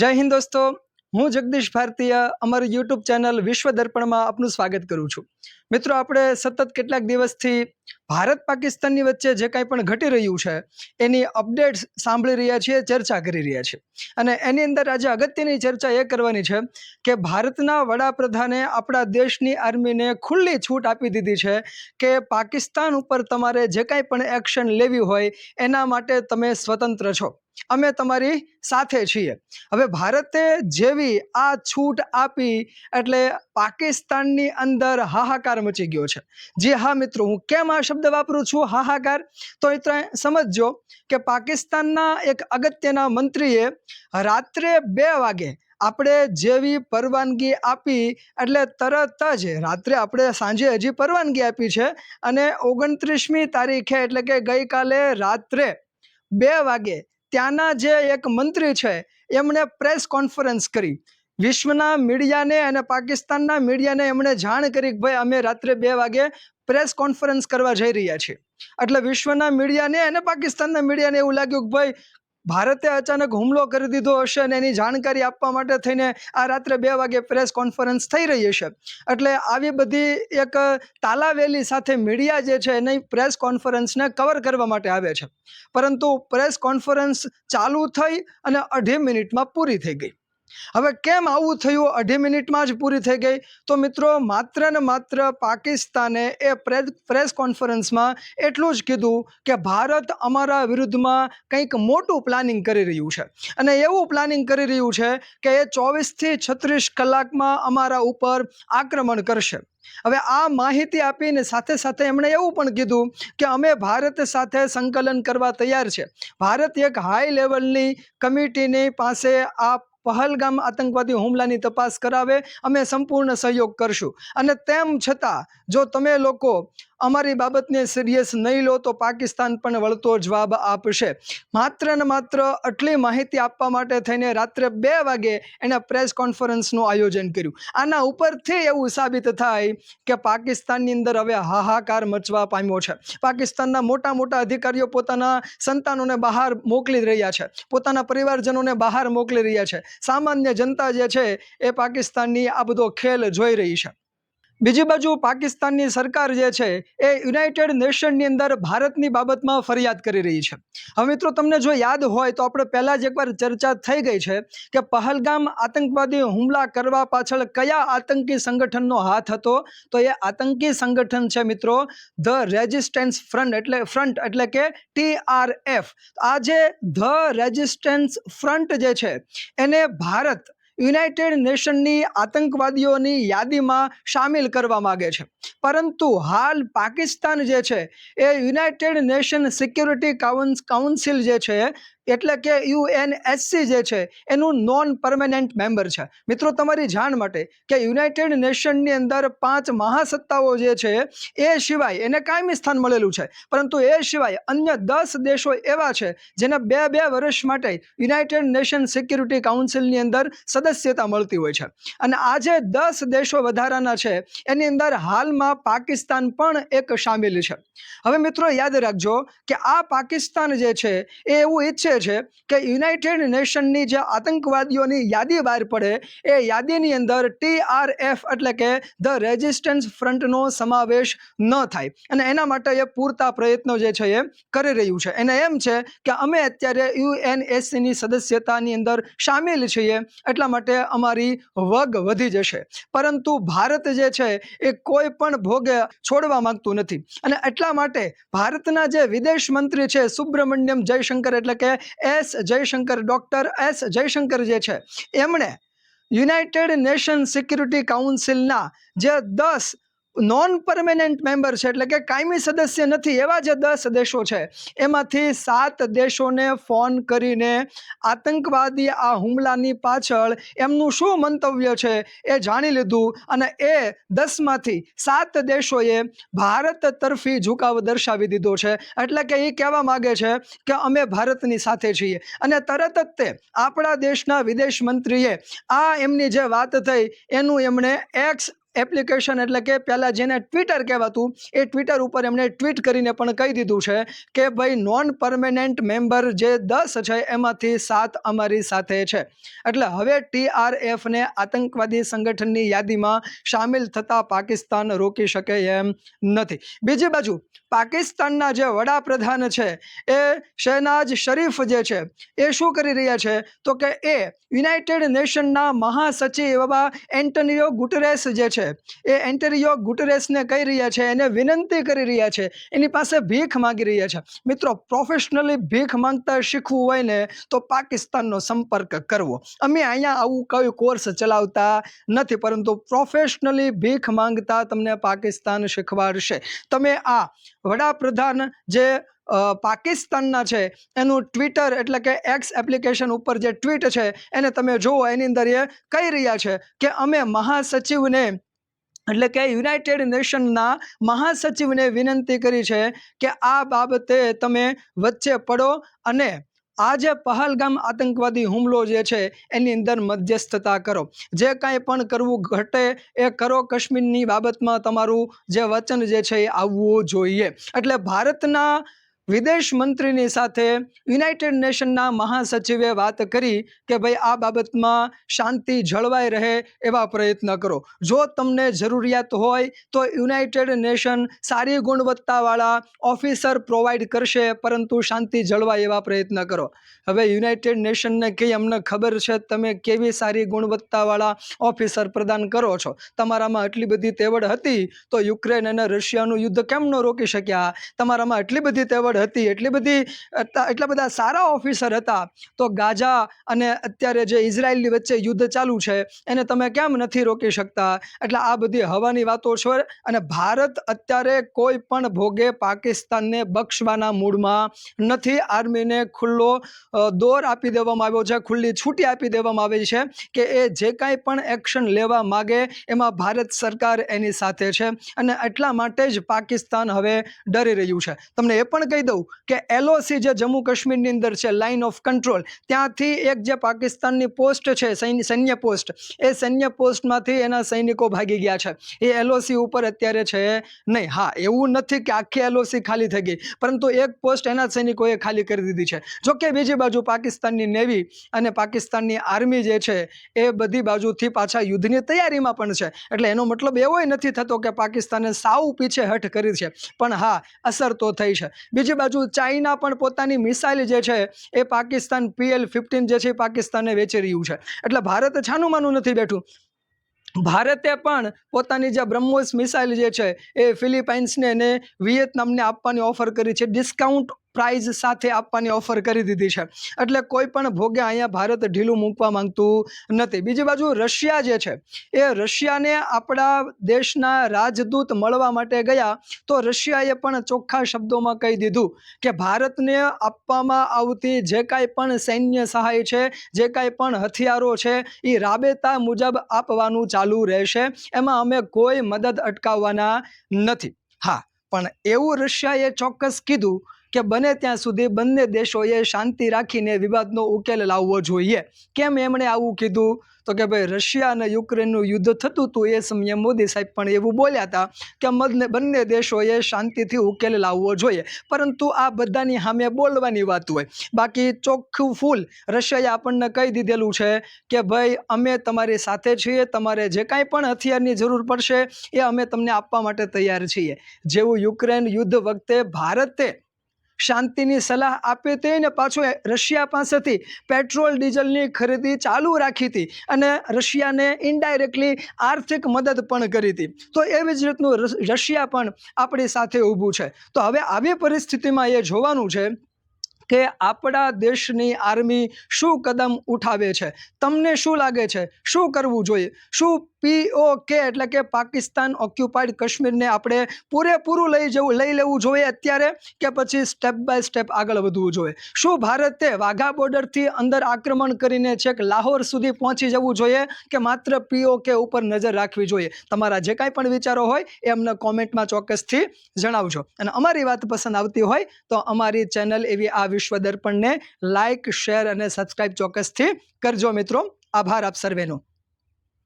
જય હિન્દ દોસ્તો, હું જગદીશ ભારતીય, અમારી યુટ્યુબ ચેનલ વિશ્વ દર્પણમાં આપનું સ્વાગત કરું છું. મિત્રો, આપણે સતત કેટલાક દિવસથી ભારત પાકિસ્તાનની વચ્ચે જે કાંઈ પણ ઘટી રહ્યું છે, એની અપડેટ્સ સાંભળી રહ્યા છીએ, ચર્ચા કરી રહ્યા છીએ. અને એની અંદર આજે અગત્યની ચર્ચા એ કરવાની છે કે ભારતના વડાપ્રધાને આપણા દેશની આર્મીને ખુલ્લી છૂટ આપી દીધી છે કે પાકિસ્તાન ઉપર તમારે જે કાંઈ પણ એક્શન લેવી હોય, એના માટે તમે સ્વતંત્ર છો. અમે તમારી સાથે છીએ. હવે ભારતે જેવી આ છૂટ આપી એટલે પાકિસ્તાનની અંદર હાહાકાર મચી ગયો છે. જી હા મિત્રો, હું કેમ આ શબ્દ વાપરું છું? હાહાકાર? તો એ સમજો કે પાકિસ્તાનના એક અગત્યના મંત્રીએ રાત્રે બે વાગે આપણે જેવી પરવાનગી આપી એટલે તરત જ રાત્રે આપણે સાંજે હજી પરવાનગી આપી છે અને ઓગણત્રીસમી તારીખે એટલે કે ગઈકાલે રાત્રે બે વાગે ત્યાંના જે એક મંત્રી છે, એમણે પ્રેસ કોન્ફરન્સ કરી. વિશ્વના મીડિયાને અને પાકિસ્તાનના મીડિયાને એમણે જાણ કરી કે ભાઈ અમે રાત્રે બે વાગે પ્રેસ કોન્ફરન્સ કરવા જઈ રહ્યા છીએ. એટલે વિશ્વના મીડિયાને અને પાકિસ્તાનના મીડિયાને એવું લાગ્યું કે ભાઈ ભારતે અચાનક હુમલો કરી દીધો હશે અને એની જાણકારી આપવા માટે થઈને આ રાત્રે બે વાગે પ્રેસ કોન્ફરન્સ થઈ રહી હશે. એટલે આવી બધી એક તાલાવેલી સાથે મીડિયા જે છે એની પ્રેસ કોન્ફરન્સને કવર કરવા માટે આવે છે. પરંતુ પ્રેસ કોન્ફરન્સ ચાલુ થઈ અને અઢી મિનિટમાં પૂરી થઈ ગઈ. હવે કેમ આવું થયું? અઢી મિનિટમાં જ પૂરી થઈ ગઈ. તો મિત્રો, માત્ર ને માત્ર પાકિસ્તાને એ પ્રેસ કોન્ફરન્સમાં એટલું જ કીધું કે ભારત અમારા વિરુદ્ધમાં કંઈક મોટું પ્લાનિંગ કરી રહ્યું છે. અને એવું પ્લાનિંગ કરી રહ્યું છે કે એ ચોવીસથી છત્રીસ કલાકમાં અમારા ઉપર આક્રમણ કરશે. હવે આ માહિતી આપીને સાથે સાથે એમણે એવું પણ કીધું કે અમે ભારત સાથે સંકલન કરવા તૈયાર છે. ભારત એક હાઈ લેવલની કમિટીની પાસે આ પહલગામ આતંકવાદી હુમલાની તપાસ કરાવે, અમે સંપૂર્ણ સહયોગ કરશું. અને તેમ છતાં, જો તમે લોકો અમારી બાબતને સિરિયસ નહીં લો તો પાકિસ્તાન પણ વળતો જવાબ આપશે. માત્ર ને માત્ર આટલી માહિતી આપવા માટે થઈને રાત્રે બે વાગે એણે પ્રેસ કોન્ફરન્સનું આયોજન કર્યું. આના ઉપરથી એવું સાબિત થાય કે પાકિસ્તાનની અંદર હવે હાહાકાર મચવા પામ્યો છે. પાકિસ્તાનના મોટા મોટા અધિકારીઓ પોતાના સંતાનોને બહાર મોકલી રહ્યા છે. પોતાના પરિવારજનોને બહાર મોકલી રહ્યા છે. સામાન્ય જનતા જે છે એ પાકિસ્તાનની આ બધો ખેલ જોઈ રહી છે. બીજી બાજુ પાકિસ્તાનની સરકાર જે છે એ યુનાઇટેડ નેશનની અંદર ભારતની બાબતમાં ફરિયાદ કરી રહી છે. હવે મિત્રો, તમને જો યાદ હોય તો આપણે પહેલાં જ એકવાર ચર્ચા થઈ ગઈ છે કે પહલગામ આતંકવાદી હુમલા કરવા પાછળ કયા આતંકી સંગઠનનો હાથ હતો? તો એ આતંકી સંગઠન છે મિત્રો, ધ રેજિસ્ટન્સ ફ્રન્ટ એટલે ફ્રન્ટ એટલે કે ટીઆરએફ આ જે ધ રેજિસ્ટન્સ ફ્રન્ટ જે છે, એને ભારત યુનાઇટેડ નેશનની આતંકવાદીઓની યાદીમાં સામેલ કરવા માગે છે. પરંતુ હાલ પાકિસ્તાન જે છે, એ યુનાઇટેડ નેશન સિક્યુરિટી કાઉન્સિલ જે છે એટલે કે યુએનએસસી જે છે, એનું નોન પરમેનન્ટ મેમ્બર છે. મિત્રો, તમારી જાણ માટે કે યુનાઇટેડ નેશનની અંદર પાંચ મહાસત્તાઓ જે છે, એ સિવાય એને કાયમી સ્થાન મળેલું છે. પરંતુ એ સિવાય અન્ય દસ દેશો એવા છે, જેને બે બે વર્ષ માટે યુનાઇટેડ નેશન સિક્યુરિટી કાઉન્સિલની અંદર સદસ્યતા મળતી હોય છે. અને આજે દસ દેશો વધારાના છે, એની અંદર હાલમાં પાકિસ્તાન પણ એક સામેલ છે. હવે મિત્રો, યાદ રાખજો કે આ પાકિસ્તાન જે છે, એ એવું ઈચ્છે છે કે યુનાઇટેડ નેશનની જે આતંકવાદીઓની યાદી બહાર પડે, એ યાદીની અંદર ટીઆરએફ એટલે કે ધ રેઝિસ્ટન્સ ફ્રન્ટનો સમાવેશ ન થાય. અને એના માટે એ પૂરતા પ્રયત્નો જે છે એ કરી રહ્યું છે. એને એમ છે કે અમે અત્યારે યુએનએસસીની સદસ્યતાની અંદર સામેલ છીએ, એટલા માટે અમારી વગ વધી જશે. પરંતુ ભારત જે છે એ કોઈ પણ ભોગે છોડવા માંગતું નથી. અને એટલા માટે ભારતના જે વિદેશ મંત્રી છે, સુબ્રમણ્યમ જયશંકર એટલે કે S Jaishankar doctor S Jaishankar જે છે એમણે યુનાઇટેડ નેશન સિક્યુરિટી કાઉન્સિલના જે દસ નોન પરમેનન્ટ મેમ્બર છે એટલે કે કાયમી સદસ્ય નથી, એવા જે દસ દેશો છે, એમાંથી સાત દેશોને ફોન કરીને આતંકવાદી આ હુમલાની પાછળ એમનું શું મંતવ્ય છે એ જાણી લીધું અને એ દસમાંથી સાત દેશોએ ભારત તરફી ઝુકાવ દર્શાવી દીધો છે. એટલે કે એ કહેવા માગે છે કે અમે ભારતની સાથે છીએ. અને તરત જ તે આપણા દેશના વિદેશ મંત્રીએ આ એમની જે વાત થઈ, એનું એમણે એક્સ એપ્લિકેશન એટલે કે પહેલાં જેને ટ્વિટર કહેવાતું, એ ટ્વિટર ઉપર એમણે ટ્વીટ કરીને પણ કહી દીધું છે કે ભાઈ નોન પરમેનન્ટ મેમ્બર જે દસ છે, એમાંથી સાત અમારી સાથે છે. એટલે હવે ટીઆરએફને આતંકવાદી સંગઠનની યાદીમાં સામેલ થતા પાકિસ્તાન રોકી શકે એમ નથી. બીજી બાજુ, પાકિસ્તાનના જે વડાપ્રધાન છે, એ શહેનાજ શરીફ જે છે, એ શું કરી રહ્યા છે? તો કે એ યુનાઇટેડ નેશનના મહાસચિવ એવા એન્ટનિયો ગુટરેસ જે છે એ એન્ટનિયો ગુટરેસને કહી રહ્યા છે એને વિનંતી કરી રહ્યા છે. એની પાસે ભીખ માંગી રહ્યા છે. મિત્રો પ્રોફેશનલી ભીખ માંગતા શીખવું હોય ને તો પાકિસ્તાનનો સંપર્ક કરવો. અમે અહીંયા આવું કોઈ કોર્સ ચલાવતા નથી, પરંતુ પ્રોફેશનલી ભીખ માંગતા તમને પાકિસ્તાન શીખવાડશે. તમે આ વડાપ્રધાન જે પાકિસ્તાનના છે, એનું ટ્વિટર એટલે કે એક્સ એપ્લિકેશન ઉપર જે ટ્વીટ છે, એને તમે જુઓ, એની અંદર એ કહી રહ્યા છે કે અમે મહાસચિવને એટલે કે યુનાઇટેડ નેશનના મહાસચિવને વિનંતી કરી છે કે આ બાબતે તમે વચ્ચે પડો અને આ જે પહલગામ આતંકવાદી હુમલો જે છે એની અંદર મધ્યસ્થતા કરો. જે કાંઈ પણ કરવું ઘટે એ કરો કાશ્મીરની બાબતમાં તમારું જે વચન જે છે એ આવવું જોઈએ. એટલે ભારતના વિદેશ મંત્રીની સાથે યુનાઇટેડ નેશનના મહાસચિવે વાત કરી કે ભાઈ આ બાબતમાં શાંતિ જળવાઈ રહે એવા પ્રયત્ન કરો. જો તમને જરૂરિયાત હોય તો યુનાઇટેડ નેશન સારી ગુણવત્તાવાળા ઓફિસર પ્રોવાઈડ કરશે, પરંતુ શાંતિ જળવાય એવા પ્રયત્ન કરો. હવે યુનાઇટેડ નેશનને કંઈ અમને ખબર છે? તમે કેવી સારી ગુણવત્તાવાળા ઓફિસર પ્રદાન કરો છો? તમારામાં આટલી બધી તેવડ હતી તો યુક્રેન અને રશિયાનું યુદ્ધ કેમ ન રોકી શક્યા? તમારામાં આટલી બધી તેવડ હતી, એટલી બધી એટલા એટલા બધા સારા ઓફિસર હતા. તો ગાઝા અને અત્યારે જે ઇઝરાયલની વચ્ચે યુદ્ધ ચાલુ છે, એને તમે કેમ નથી રોકી શકતા? એટલે આ બધી હવાની વાતો છે અને ભારત અત્યારે કોઈ પણ ભોગે પાકિસ્તાનને બક્ષવાના મૂડમાં નથી. આર્મીને ખુલ્લો દોર આપી દેવામાં આવ્યો છે, ખુલ્લી છૂટી આપી દેવામાં આવી છે કે એ જે કાંઈ પણ એક્શન લેવા માગે, એમાં ભારત સરકાર એની સાથે છે અને એટલા માટે જ પાકિસ્તાન હવે ડરી રહ્યું છે. તમને એ પણ કહી દઉં કે એલઓસી જે જમ્મુ કાશ્મીરની અંદર છે લાઇન ઓફ કંટ્રોલ ત્યાંથી એક જે પાકિસ્તાનની પોસ્ટ છે, સૈન્ય પોસ્ટ એ સૈન્ય પોસ્ટમાંથી એના સૈનિકો ભાગી ગયા છે. એ એલઓસી ઉપર અત્યારે છે નહીં. હા, એવું નથી કે આખી એલઓસી ખાલી થઈ ગઈ, પરંતુ એક પોસ્ટ એના સૈનિકોએ ખાલી કરી દીધી છે. જોકે બીજી બાજુ પાકિસ્તાનની નેવી અને પાકિસ્તાનની આર્મી જે છે, એ બધી બાજુથી પાછા યુદ્ધની તૈયારીમાં પણ છે. એટલે એનો મતલબ એવોય નથી થતો કે પાકિસ્તાને સાવ પીછે હઠ કરી છે. પણ હા, અસર તો થઈ છે. બીજી બાજુ ચાઇના પણ પોતાની મિસાઇલ જે છે એ પાકિસ્તાન પીએલ ફિફ્ટીન જે છે એ પાકિસ્તાને વેચી રહ્યું છે. એટલે ભારત છાનું માનું નથી બેઠું. ભારતે પણ પોતાની જે બ્રહ્મોસ મિસાઇલ જે છે એ ફિલિપાઇન્સને અને વિયેતનામને આપવાની ઓફર કરી છે. ડિસ્કાઉન્ટ પ્રાઇઝ સાથે આપવાની ઓફર કરી દીધી છે. એટલે કોઈ પણ ભોગે અહીંયા ભારત ઢીલું મૂકવા માંગતું નથી. બીજી બાજુ રશિયા જે છે, એ રશિયાને આપણા દેશના રાજદૂત મળવા માટે ગયા તો રશિયાએ પણ ચોખ્ખા શબ્દોમાં કહી દીધું કે ભારતને આપવામાં આવતી જે કાંઈ પણ સૈન્ય સહાય છે, જે કાંઈ પણ હથિયારો છે એ રાબેતા મુજબ આપવાનું ચાલુ રહેશે. એમાં અમે કોઈ મદદ અટકાવવાના નથી. હા, પણ એવું રશિયાએ ચોક્કસ કીધું કે બને ત્યાં સુધી બંને દેશોએ શાંતિ રાખીને વિવાદનો ઉકેલ લાવવો જોઈએ. કેમ એમણે આવું કીધું? તો કે ભાઈ, રશિયા અને યુક્રેનનું યુદ્ધ થતું હતું એ સમયે મોદી સાહેબ પણ એવું બોલ્યા હતા કે મદને બંને દેશોએ શાંતિથી ઉકેલ લાવવો જોઈએ. પરંતુ આ બધાની સામે બોલવાની વાત હોય. બાકી ચોખ્ખું ફૂલ રશિયાએ આપણને કહી દીધેલું છે કે ભાઈ, અમે તમારી સાથે છીએ, તમારે જે કાંઈ પણ હથિયારની જરૂર પડશે એ અમે તમને આપવા માટે તૈયાર છીએ. જેવું યુક્રેન યુદ્ધ વખતે ભારતે શાંતિની સલાહ આપી હતી અને પાછું રશિયા પાસેથી પેટ્રોલ, ડીઝલની ખરીદી ચાલુ રાખી હતી અને રશિયાને ઇનડાયરેક્ટલી આર્થિક મદદ પણ કરી હતી. તો એવી જ રીતનું રશિયા પણ આપણી સાથે ઊભું છે. તો હવે આવી પરિસ્થિતિમાં એ જોવાનું છે કે આપણા દેશની આર્મી શું કદમ ઉઠાવે છે? તમને શું લાગે છે? શું કરવું જોઈએ? શું પીઓકે એટલે કે પાકિસ્તાન ઓક્યુપાઈડ કાશ્મીરને આપણે પૂરેપૂરું લઈ જવું, લઈ લેવું જોઈએ અત્યારે કે પછી સ્ટેપ બાય સ્ટેપ આગળ વધવું જોઈએ? શું ભારતે વાઘા બોર્ડરથી અંદર આક્રમણ કરીને છેક લાહોર સુધી પહોંચી જવું જોઈએ કે માત્ર પીઓકે ઉપર નજર રાખવી જોઈએ? તમારા જે કાંઈ પણ વિચારો હોય એ અમને કોમેન્ટમાં ચોક્કસથી જણાવજો. અને અમારી વાત પસંદ આવતી હોય તો અમારી ચેનલ એવી આ વિશ્વ દર્પણને લાઇક શેર અને સબસ્ક્રાઇબ ચોક્કસથી કરજો મિત્રો. આભાર આપ સર્વેનો.